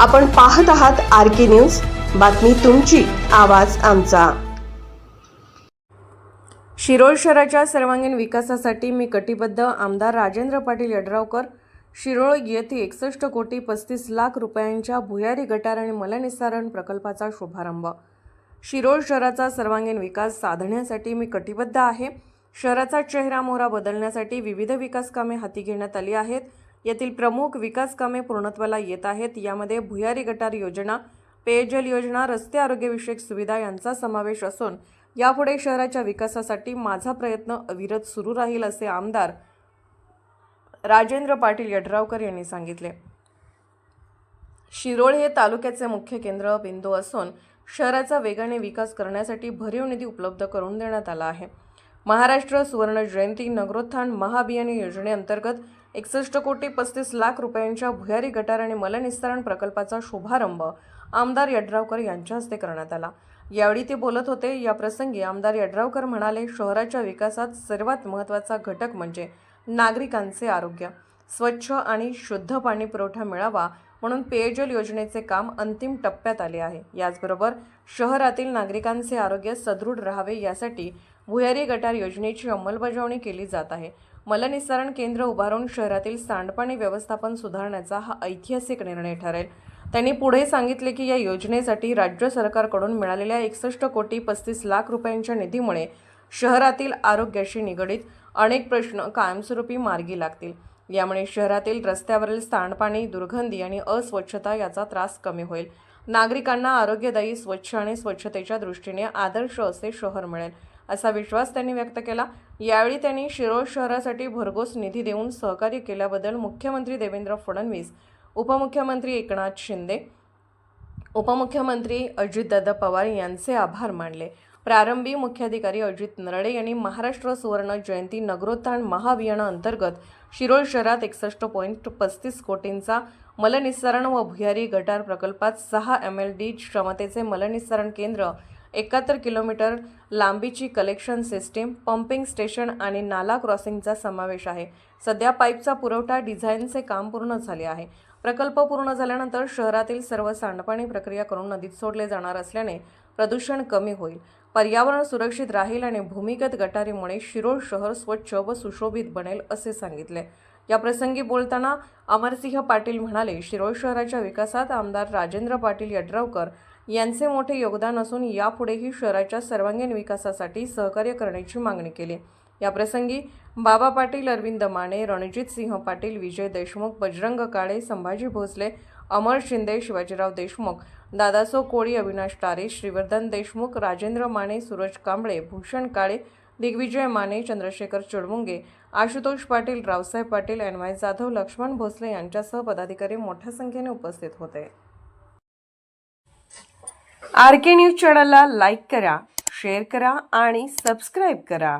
आपण पाहत आहात आर के न्यूज. बातमी तुमची आवाज आमचा. शिरोळ शहराच्या सर्वांगीण विकासासाठी मी कटिबद्ध आमदार राजेंद्र पाटील यड्रावकर. शिरोळ येथे एकसष्ट कोटी पस्तीस लाख रुपयांच्या भुयारी गटार आणि मलनिस्सारण प्रकल्पाचा शुभारंभ. शिरोळ शहराचा सर्वांगीण विकास साधण्यासाठी मी कटिबद्ध आहे. शहराचा चेहरा मोहरा बदलण्यासाठी विविध विकास कामे हाती घेण्यात आली आहेत. येथील प्रमुख विकास कामे पूर्णत्वाला येत आहेत. यामध्ये भुयारी गटार योजना पेयजल योजना रस्ते आरोग्यविषयक सुविधा यांचा समावेश असून यापुढे शहराच्या विकासासाठी माझा प्रयत्न अविरत सुरू राहील असे आमदार राजेंद्र पाटील यड्रावकर यांनी सांगितले. शिरोळ हे तालुक्याचे मुख्य केंद्र बिंदू असून शहराचा वेगाने विकास करण्यासाठी भरीव निधी उपलब्ध करून देण्यात आला आहे. महाराष्ट्र सुवर्ण जयंती नगरोत्थान महाभियान योजनेअंतर्गत एकसष्ट कोटी पस्तीस लाख रुपयांच्या भुयारी गटार आणि मलनिस्तारण प्रकल्पाचा शुभारंभ आमदार यड्रावकर यांच्या हस्ते करण्यात आला. यावेळी ते बोलत होते या प्रसंगी आमदार यड्रावकर म्हणाले शहराच्या विकासात सर्वात महत्त्वाचा घटक म्हणजे नागरिकांचे आरोग्य. स्वच्छ आणि शुद्ध पाणी पुरवठा मिळावा म्हणून पेयजल योजनेचे काम अंतिम टप्प्यात आले आहे. याचबरोबर शहरातील नागरिकांचे आरोग्य सदृढ राहावे यासाठी भुयारी गटार योजनेची अंमलबजावणी केली जात आहे. मलनिस्सारण केंद्र उभारून शहरातील सांडपाणी व्यवस्थापन सुधारण्याचा हा ऐतिहासिक निर्णय ठरेल. त्यांनी पुढे सांगितले की या योजनेसाठी राज्य सरकारकडून मिळालेल्या एकसष्ट कोटी पस्तीस लाख रुपयांच्या निधीमुळे शहरातील आरोग्याशी निगडीत अनेक प्रश्न कायमस्वरूपी मार्गी लागतील. यामुळे शहरातील रस्त्यावरील सांडपाणी दुर्गंधी आणि अस्वच्छता याचा त्रास कमी होईल. नागरिकांना आरोग्यदायी स्वच्छ आणि स्वच्छतेच्या दृष्टीने आदर्श असे शहर मिळेल असा विश्वास त्यांनी व्यक्त केला. यावेळी त्यांनी शिरोळ शहरासाठी भरघोस निधी देऊन सहकार्य केल्याबद्दल मुख्यमंत्री देवेंद्र फडणवीस उपमुख्यमंत्री एकनाथ शिंदे उपमुख्यमंत्री अजितदादा पवार यांचे आभार मानले. प्रारंभी मुख्याधिकारी अजित नरडे यांनी महाराष्ट्र सुवर्ण जयंती नगरोत्थान महाअभियानाअंतर्गत शिरोळ शहरात एकसष्ट पॉईंट पस्तीस कोटींचा मलनिस्सारण व भुयारी गटार प्रकल्पात सहा एम एल डी क्षमतेचे मलनिस्सारण केंद्र एकाहत्तर किलोमीटर लांबीची कलेक्शन सिस्टीम पंपिंग स्टेशन आणि नाला क्रॉसिंगचा समावेश आहे. सध्या पाईपचा पुरवठा डिझाईनचे काम पूर्ण झाले आहे. प्रकल्प पूर्ण झाल्यानंतर शहरातील सर्व सांडपाणी प्रक्रिया करून नदीत सोडले जाणार असल्याने प्रदूषण कमी होईल. पर्यावरण सुरक्षित राहील आणि भूमिगत गटारीमुळे शिरोळ शहर स्वच्छ व सुशोभित बनेल असे सांगितले. या प्रसंगी बोलताना अमरसिंह पाटील म्हणाले शिरोळ शहराच्या विकासात आमदार राजेंद्र पाटील यड्रावकर यांचे मोठे योगदान असून यापुढेही शहराच्या सर्वांगीण विकासासाठी सहकार्य करण्याची मागणी केली. या प्रसंगी बाबा पाटील अरविंद माने रणजित सिंह पाटील विजय देशमुख बजरंग काळे संभाजी भोसले अमर शिंदे शिवाजीराव देशमुख दादासो कोळी अविनाश तारे श्रीवर्धन देशमुख राजेंद्र माने सूरज कांबळे भूषण काळे दिग्विजय माने चंद्रशेखर चुडमुंगे आशुतोष पाटील रावसाहेब पाटील एन वाय जाधव लक्ष्मण भोसले यांच्यासह पदाधिकारी मोठ्या संख्येने उपस्थित होते. आर के न्यूज चॅनलला लाईक करा शेअर करा आणि सबस्क्राईब करा.